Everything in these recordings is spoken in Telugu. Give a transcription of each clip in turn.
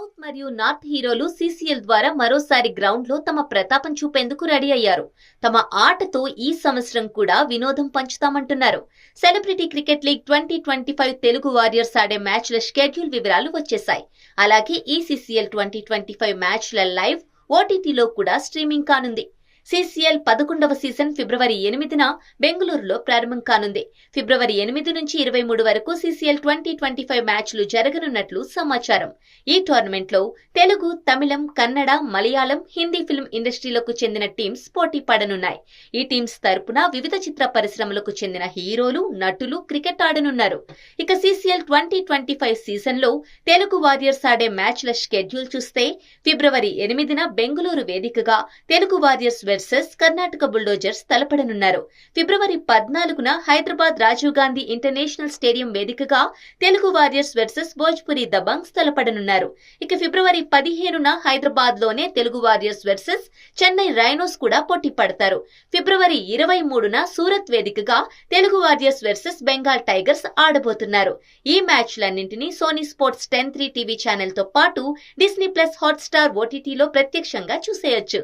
సౌత్ మరియు నార్త్ హీరోలు సీసీఎల్ ద్వారా మరోసారి గ్రౌండ్లో తమ ప్రతాపం చూపేందుకు రెడీ అయ్యారు. తమ ఆటతో ఈ సంవత్సరం కూడా వినోదం పంచుతామంటున్నారు. Celebrity cricket league twenty twenty five Telugu warriors ఆడే మ్యాచ్ల షెడ్యూల్ వివరాలు వచ్చేశాయి. అలాగే ఈ సీసీఎల్ ట్వంటీ ట్వంటీ ఫైవ్ మ్యాచ్ల లైవ్ ఓటీటీలో కూడా స్ట్రీమింగ్ కానుంది. సీసీఎల్ పదకొండవ సీజన్ ఫిబ్రవరి ఎనిమిదిన బెంగళూరులో ప్రారంభం కానుంది. ఫిబ్రవరి ఎనిమిది నుంచి ఇరవై మూడు వరకు సీసీఎల్ ట్వంటీ ట్వంటీ ఫైవ్ మ్యాచ్లు జరగనున్నట్లు సమాచారం. ఈ టోర్నమెంట్లో తెలుగు తమిళం కన్నడ మలయాళం హిందీ ఫిల్మ్ ఇండస్ట్రీలకు చెందిన టీమ్స్ పోటీ పడనున్నాయి. ఈ టీమ్స్ తరపున వివిధ చిత్ర పరిశ్రమలకు చెందిన హీరోలు నటులు క్రికెట్ ఆడనున్నారు. ఇక సీసీఎల్ ట్వంటీ ట్వంటీ ఫైవ్ సీజన్లో తెలుగు వారియర్స్ ఆడే మ్యాచ్ల షెడ్యూల్ చూస్తే ఫిబ్రవరి ఎనిమిదిన బెంగళూరు వేదికగా Telugu Warriors versus Karnataka Bulldozers తలపడనున్నారు. ఫిబ్రవరి పద్నాలుగున హైదరాబాద్ రాజీవ్ గాంధీ ఇంటర్నేషనల్ స్టేడియం వేదికగా తెలుగు వారియర్స్ వెర్సెస్ భోజ్పురి దబంగ్స్ తలపడనున్నారు. ఇక ఫిబ్రవరి పదిహేనున హైదరాబాద్లోనే Telugu Warriors versus Chennai Rhinos కూడా పోటీ పడతారు. ఫిబ్రవరి ఇరవై మూడున సూరత్ వేదికగా Telugu Warriors versus Bengal Tigers ఆడబోతున్నారు. ఈ మ్యాచ్లన్నింటినీ Sony Sports ten three TV ఛానల్తో పాటు డిస్నీ ప్లస్ హాట్స్టార్ ఓటీటీలో ప్రత్యక్షంగా చూసేయొచ్చు.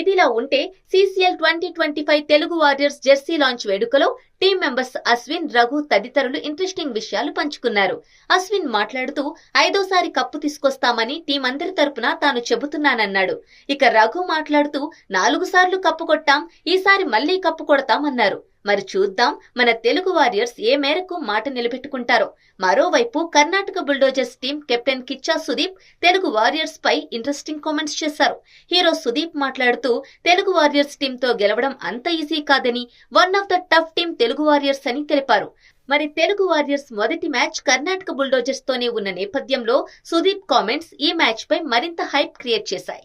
ఇదిలా ఉంటే CCL twenty twenty five Telugu warriors jersey launch వేడుకలో టీం మెంబర్స్ అశ్విన్ రఘు తదితరులు ఇంట్రెస్టింగ్ విషయాలు పంచుకున్నారు. అశ్విన్ మాట్లాడుతూ ఐదోసారి కప్పు తీసుకొస్తామని టీం అందరి తరపున తాను చెబుతున్నానన్నాడు. ఇక రఘు మాట్లాడుతూ నాలుగు సార్లు కప్పు కొట్టాం ఈసారి మళ్ళీ కప్పు కొడతామన్నారు. మరి చూద్దాం మన తెలుగు వారియర్స్ ఏ మేరకు మాట నిలబెట్టుకుంటారో. మరోవైపు Karnataka bulldozers team captain Kichcha Sudeep Telugu warriors పై ఇంట్రెస్టింగ్ కామెంట్స్ చేశారు. హీరో సుదీప్ మాట్లాడుతూ తెలుగు వారియర్స్ టీమ్తో గెలవడం అంత ఈజీ కాదని one of the tough team Telugu warriors అని తెలిపారు. మరి తెలుగు వారియర్స్ మొదటి మ్యాచ్ కర్ణాటక బుల్డోజర్స్ తోనే ఉన్న నేపథ్యంలో సుదీప్ కామెంట్స్ ఈ మ్యాచ్ పై మరింత హైప్ క్రియేట్ చేశాయి.